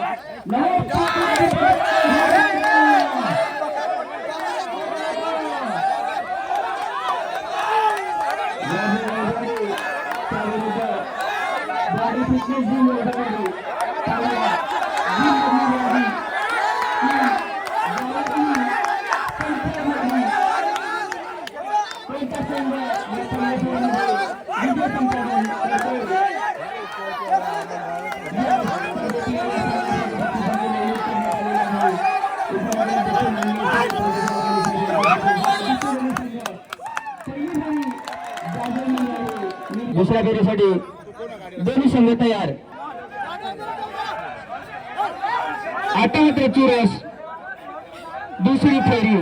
Đấy. दुसऱ्या फेरीसाठी दोन्ही संघ तयार. आता चुरस. दुसरी फेरी.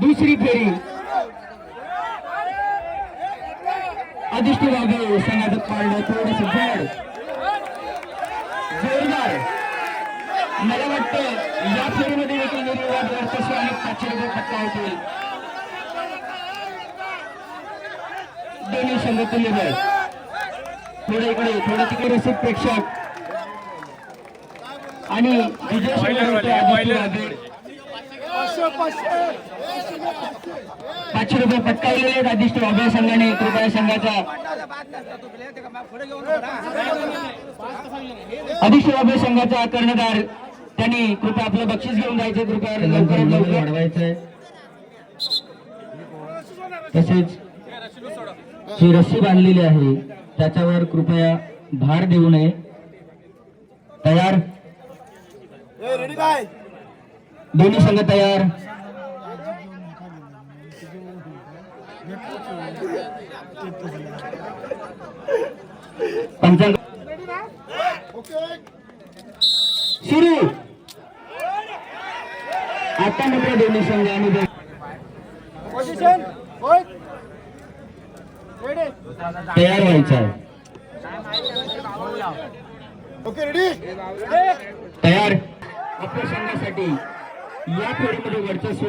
दुसरी फेरी. अधिष्ठी बाबू संघात पाळलं. थोडस जड. जोरदार. मला वाटतं या फेरीमध्ये देखील निर्विवाद वर्चस्व आणि पाचशे रुपये खटला होतील दोन्ही संघ तुल्यबळ थोडं इकडे थोडं तिकडे रसिक प्रेक्षक. आणि विजय. पाचशे रुपये पटकावलेले आहेत आदिष्ट वाघे संघाने कृपया संघाचा. अधिष्ठ वाघे संघाचा कर्णधार. त्यांनी कृपया आपलं बक्षीस घेऊन जायचे कृपया लवकरात लवकर वाढवायचंय. तसेच जी रस्सी बांधलेली आहे. त्याच्यावर कृपया भार देऊ नये. तयार? दोन्ही संघ तयार. पंचांग सुरू! आता मात्र दोन्ही संघ आणि तयार व्हायचं आहे. ओके रेडी तयार. आपल्या संघासाठी या फेरीमध्ये वर्चस्व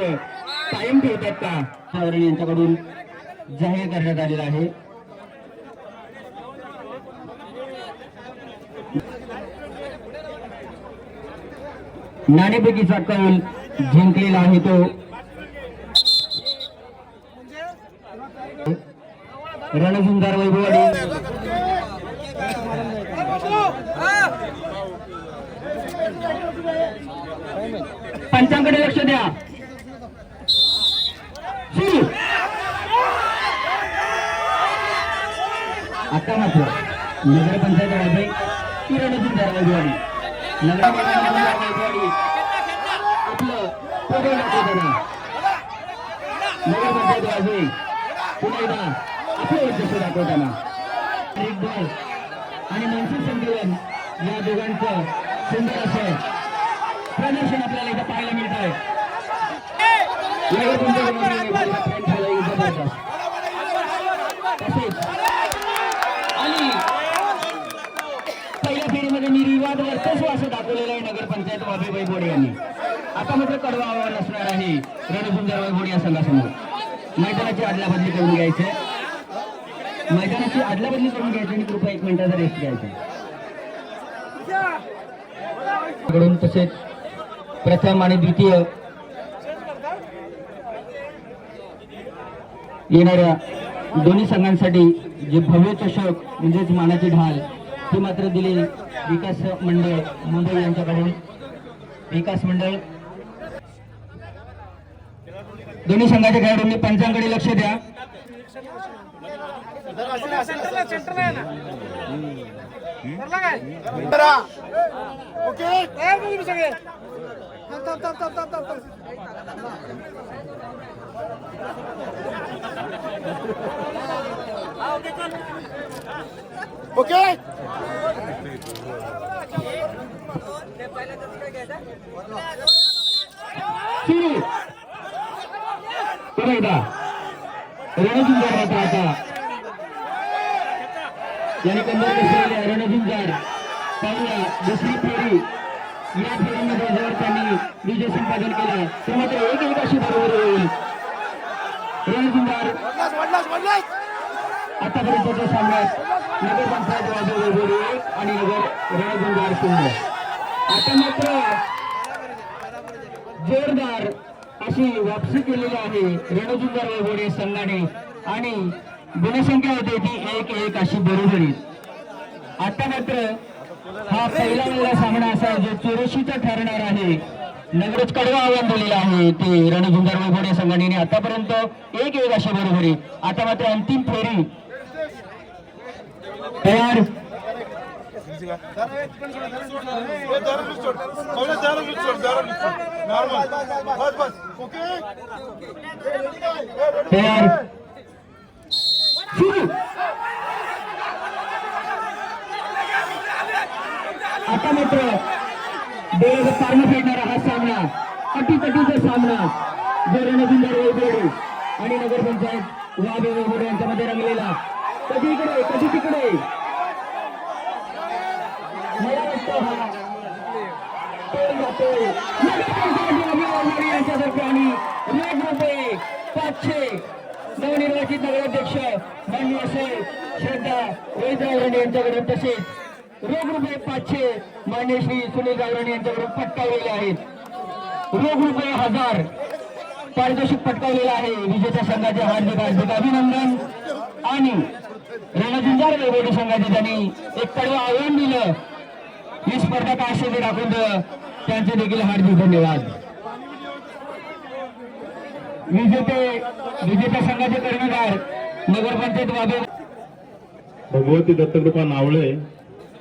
कायम ठेवतात का? त्यावरून यांच्याकडून जाहीर करण्यात आलेला आहे. नाणेपैकीचा कौल जिंकलेला आहे तो. रणझुंजार वैभवाडी पंचांकडे लक्ष द्या. आता मात्र नगरपंचायत वाजवे की रणझुंजार वैभवाडी नगरपंचायत वैभवाडी आपलं पदवी दाखवताना नगरपंचायत वाजवे पुन्हा एकदा वर्चस्व दाखवताना. एक बॉल आणि मानसिक संतुलन या दोघांचं सुंदर असं प्रदर्शन आपल्याला इथं पाहायला मिळत आहे. तसेच आणि पहिल्या फेरीमध्ये निर्विवाद वर्चस्व असं दाखवलेलं आहे नगरपंचायत वाबे बोडे यांनी. आता मात्र कडवा आव्हान असणार आहे रणसुंदरबाई वैभोडे या संघासमोर. मैदानाची आदलाबदली करून घ्यायचं मैदानाची आदलाबदली करून घ्यायची आणि कृपया एक मिनिटाचा रेस्ट घ्यायचा. तसेच प्रथम आणि द्वितीय येणाऱ्या दोन्ही संघांसाठी जे भव्य चषक म्हणजेच मानाची ढाल ती मात्र दिली विकास मंडळ मुंबई यांच्याकडून. विकास मंडळ. दोन्ही संघाच्या खेळाडूंनी पंचांकडे लक्ष द्या. ओके सगळे ओके सुरू पुन्हा एकदा आता. याने कंबर बसलेले रणजिंजार पाहूया दुसरी फेरी. या फेरीमध्ये जर त्यांनी विजय संपादन केला. तर मात्र एक एकाशी बरोबर होईल. रणजिंजार वाढलाच आतापर्यंतच्या सामन्यात नगर पंचायत वाजव वैभवी एक आणि नगर रणजिंजार शून्य. आता मात्र जोरदार अशी वापसी केलेली आहे रणजुंदर वैभवडे संघाने. आणि गुणसंख्या होते ती एक एक अशी बरोबरी. आता मात्र हा पहिला वेळेला सामना असा जो चुरशीचा ठरणार आहे नगरच कडवं आव्हान दिलेलं आहे ते रणझुंजार वैभवडे संघटनेने आतापर्यंत एक एक अशी बरोबरी. आता मात्र अंतिम फेरी तयार. तयार. सुरू. आता मात्र डोळ्याचं पारणं फेडणारा हा सामना अटीतटीचा सामना जो रणजिंदर वैभवडे आणि नगरपंचायत वाबे वैभवडे यांच्यामध्ये रंगलेला. कधी इकडे कधी तिकडे? मला वाटतं हा तोल जातोय. नगरपंचायत यांच्यातर्फे आणि लाख रुपये पाचशे नवनिर्वाचित नगराध्यक्ष माननीय असे श्रद्धा रोहित गावराणे यांच्याकडून तसेच रोख रुपये पाचशे मान्य श्री सुनील गावराणे यांच्याकडून पटकावलेले आहेत. रोख रुपये हजार पारितोषिक पटकावलेला आहे. विजेत्या संघाचे हार्दिक हार्दिक अभिनंदन. आणि रणजिंजार वैभवडी संघाचे त्यांनी एक कडवं आव्हान दिलं. ही स्पर्धा काय असेल ते दाखवून दिलं त्यांचे देखील हार्दिक धन्यवाद. विजेते विजेत्या संघाचे कर्णधार नगरपंचायत वाबे भगवती दत्तकृपा नावळे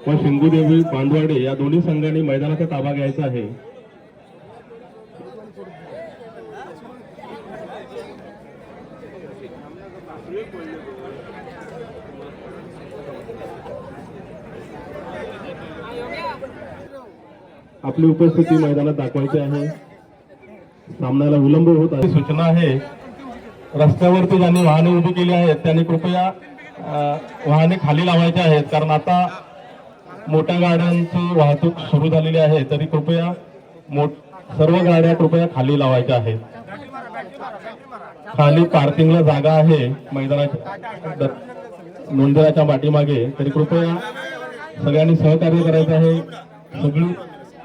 व शिंगूदेवी बांधवाडे या दोन्ही संघांनी मैदानाचा ताबा घ्यायचा आहे. आपली उपस्थिती मैदानात दाखवायची आहे. सामन्याला विलंब होत आहे. सूचना आहे. रस्त्यावरती ज्यांनी वाहने उभी केली आहेत त्यांनी कृपया वाहने खाली लावायचे आहेत. कारण आता मोठ्या गाड्यांची वाहतूक सुरू झालेली आहे तरी कृपया मोठ सर्व गाड्या कृपया खाली लावायच्या आहेत. खाली पार्किंगला जागा आहे मैदानाच्या मंदिराच्या पाठीमागे. तरी कृपया सगळ्यांनी सहकार्य करायचं आहे. सगळी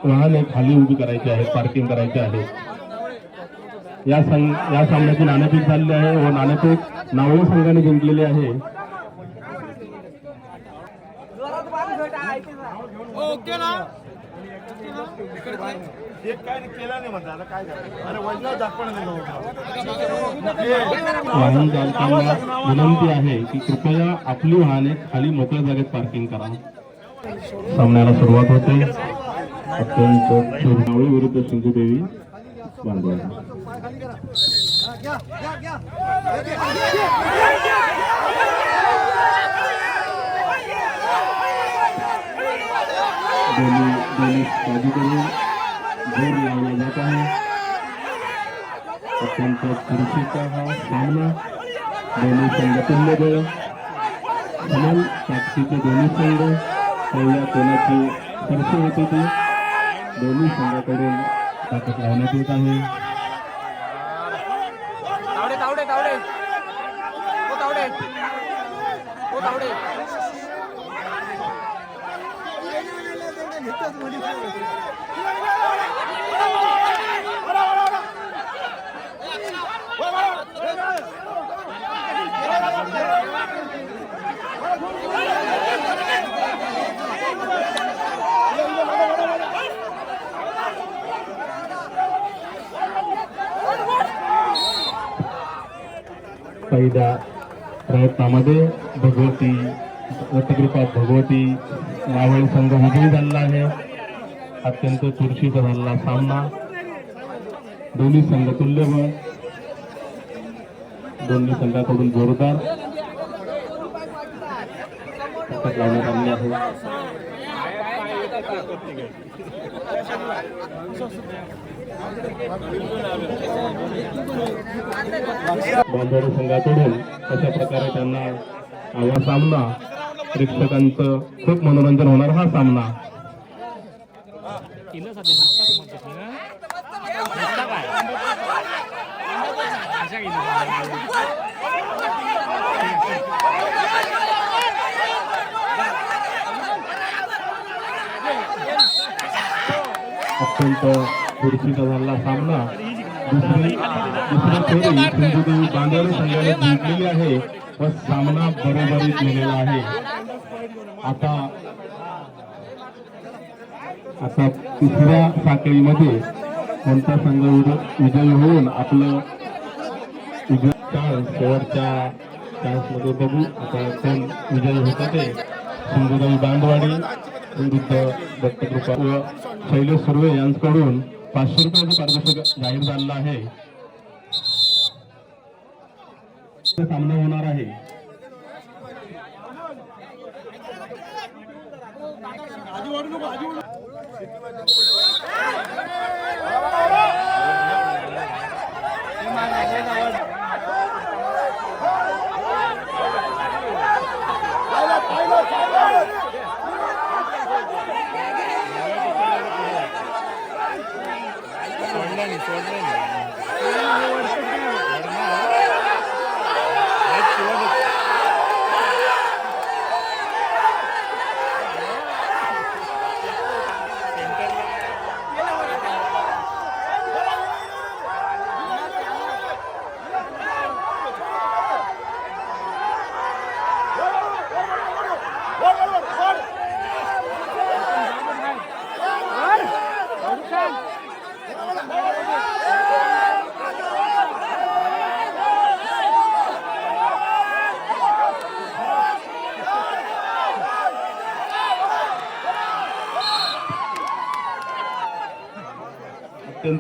वाहने खाली उभी करायची आहेत पार्किंग करायची आहे. या संघ या सामन्याची नाणेफेक झालेली आहे व नाणेफेक नावळे संघाने जिंकलेली आहे. ओके ना? वाहन चालकांना विनंती आहे की कृपया आपली वाहने खाली मोकळ्या जागेत पार्किंग करा. सामन्याला सुरुवात होते. अत्यंत विरुद्ध सिंधुदेवी बांधवाडा दोन्ही दोन्ही बाजूकडून जोर लावला जात आहे अत्यंत खुर्शीचा हा सामना दोन्ही संघ तुल्यबळ समान साक्षीचे दोन्ही संघ पहिल्या कोणाची स्पर्श होत ती दोन्ही संघाकडून ताकद लावण्यात येत आहे. Faida प्रयत्नामध्ये भगवती दत्तकृपा भगवती नावळी संघ विजयी झालेला आहे. अत्यंत चुरशीचा झालेला सामना. दोन्ही संघ तुल्यबळ. दोन्ही संघाकडून जोरदार. लावण्यात आले आहे. बांधवडी संघाकडून अशा प्रकारे त्यांना हा सामना. प्रेक्षकांचं खूप मनोरंजन होणार हा सामना. अत्यंत चुरशीचा झाला सामना. दुसरी दुसरी फेरी सिंधुदेवी बांधवडी संघाने जिंकलेली आहे. व सामना बरोबरीत नेलेला आहे. आता आता तिसऱ्या साखळीमध्ये कोणता संघ विजय- विजयी होऊन आपलं चान्स शेवटच्या चान्समध्ये बघू. आता कोण विजयी होता ते सिंधुदेवी बांधवाडी विरुद्ध दत्तकृपा व शैलेश सुर्वे यांच्याकडून पाचशे रुपयाचं पारितोषिक जाहीर झालेलं आहे. सामना होणार आहे.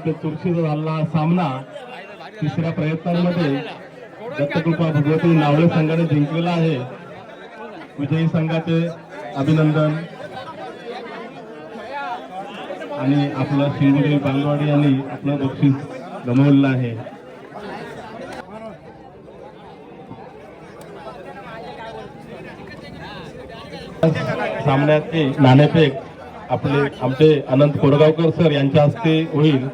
अत्यंत चुरशीचा झालेला सामना तिसऱ्या प्रयत्नांमध्ये दत्तकृपा भगवती नावळे संघाने जिंकलेला आहे. विजयी संघाचे अभिनंदन. आणि आपलं सिंधुदेवी बांगवाडी यांनी आपलं बक्षीस गमावलेलं आहे. सामन्याचे नाणेफेक आपले आमचे अनंत कोडगावकर सर यांच्या हस्ते होईल.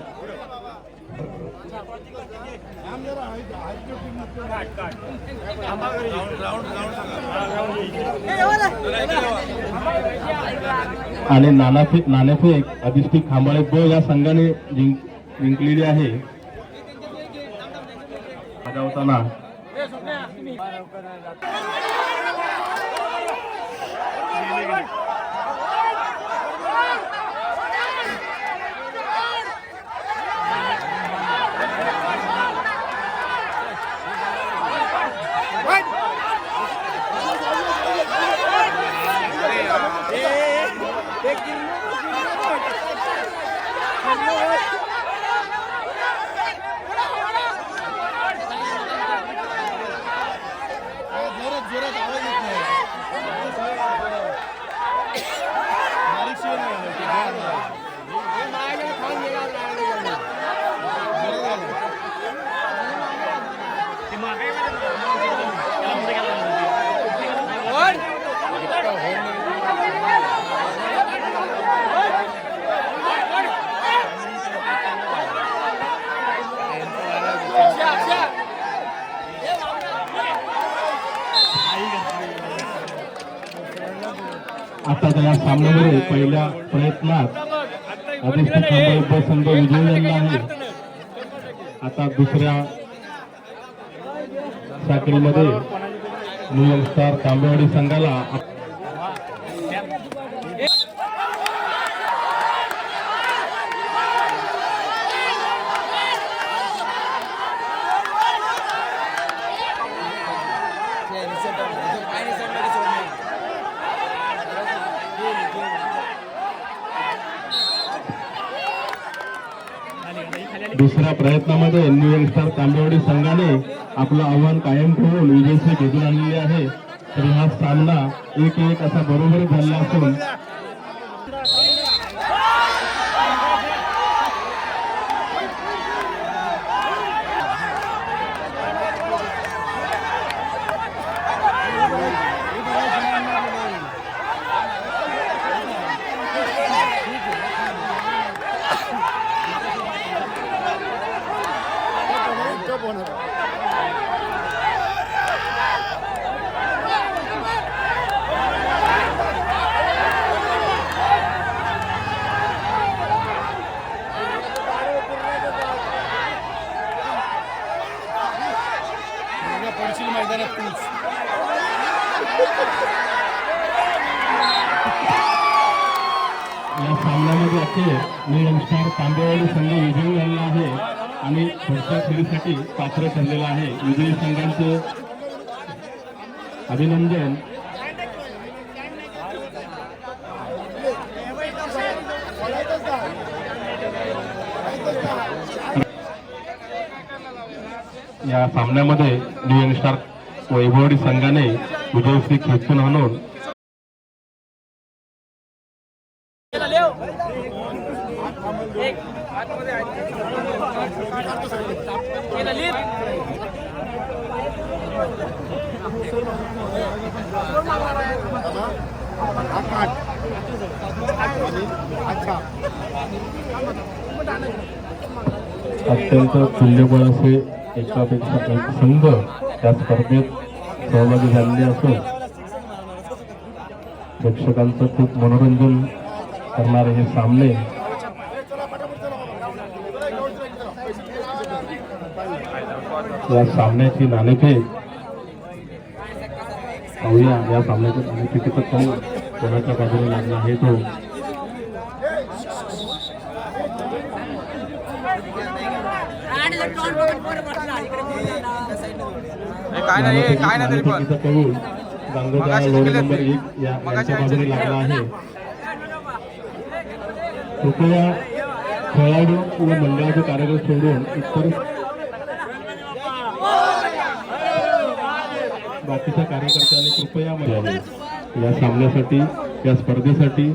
आणि नानाफेक नाणेफेक अधिष्ठित खांबाळे ब या संघाने जिंक जिंकलेली आहे. बजावताना आता या सामन्यामध्ये पहिल्या प्रयत्नात अधिष्ठित संघ विजयी झाला आहे. आता दुसऱ्या साखळीमध्ये न्यू स्टार तांबेवाडी संघाला दुसऱ्या प्रयत्नामध्ये न्यू यंगस्टर तांबेवाडी संघाने आपलं आव्हान कायम ठेवून विजयश्री घेऊन आणलेली आहे. तर हा सामना एक एक असा बरोबरी झाला असून पुढच्या पात्र ठरलेला आहे. विजयी संघांचं अभिनंदन. या सामन्यामध्ये न्यू स्टार वैभवडी संघाने विजयश्री खेचून आणून अत्यंत तुल्यबळ असे एकापेक्षा एक संघ या स्पर्धेत सहभागी झालेले असून प्रेक्षकांचं खूप मनोरंजन करणारे हे सामने या सामन्याची नाणेफेक पाहूया. या सामन्याच्या नाणेफेकीचं पाहू कोणाच्या बाजूने लागला आहे तो? काय नाही काय नाही तरी पण मगाशी नंबर. एक या मगाशी बाजूने. लागला आहे कृपया खेळाडू व मंडळाचे कार्यक्रम सोडून इतर बाकीच्या कार्यकर्त्यांनी कृपया यावे. या सामन्यासाठी या स्पर्धेसाठी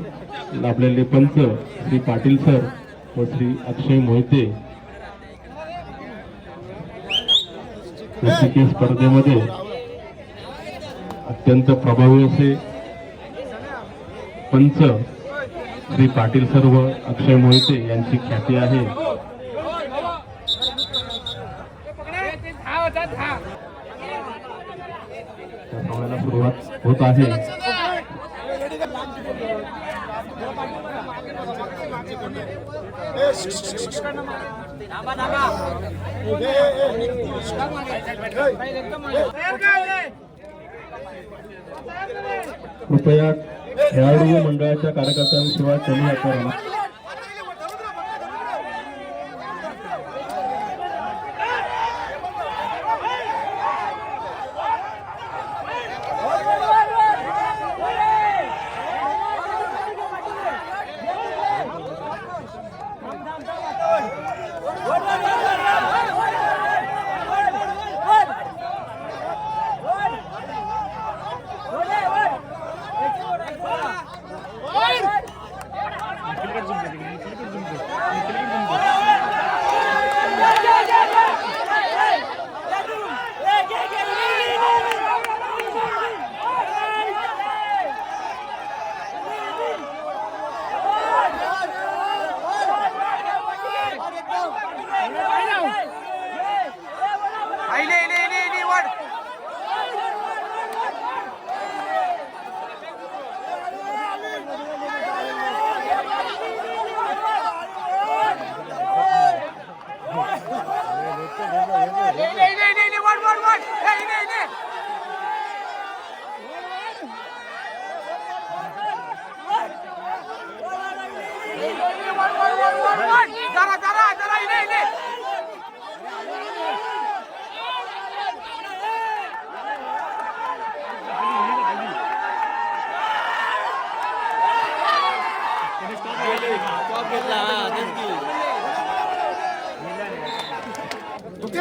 आपल्याले पंच श्री पाटील सर व श्री अक्षय मोहिते प्रसिद्धी स्पर्धेमध्ये अत्यंत प्रभावी असे पंच श्री पाटील सर्व अक्षय मोहिते यांची ख्याती आहे. सुरुवात होत आहे. कृपया खेळाडू मंडळाच्या कार्यकर्त्यांशिवाय कमी आकाराला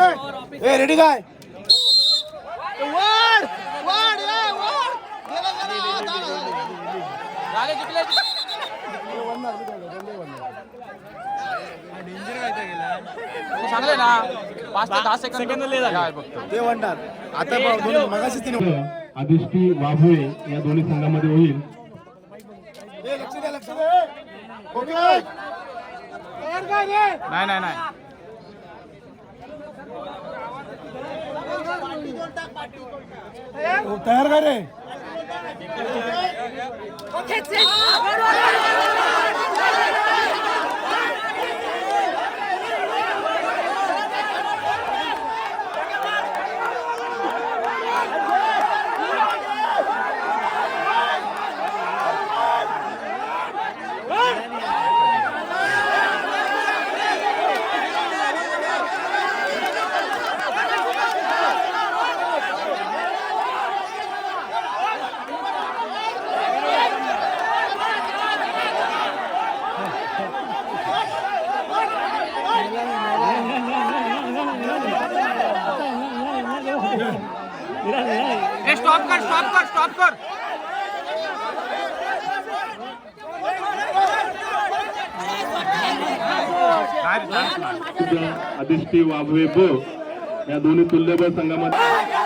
ए रेडी काय वर वर ए वर गेला गेला झाले जिंकले. सांगले ना पाच ते दहा सेकंद काय बघतो. ते म्हणणार आता मगाशीच तिने आदिष्टी वाभुळे या दोन्ही संघामध्ये होईल. लक्ष द्या लक्ष द्या. नाही नाही नाही. तयार काय रे स्टॉप कर स्टॉप कर स्टॉप वाभवे ब या दोन्ही तुल्यबळ संघामध्ये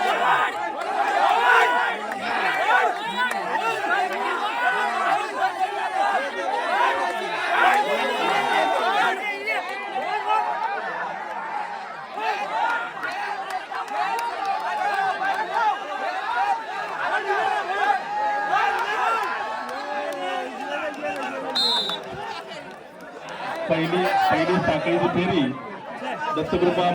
पहिली पहिली साखळीची फेरी. दत्तकृपा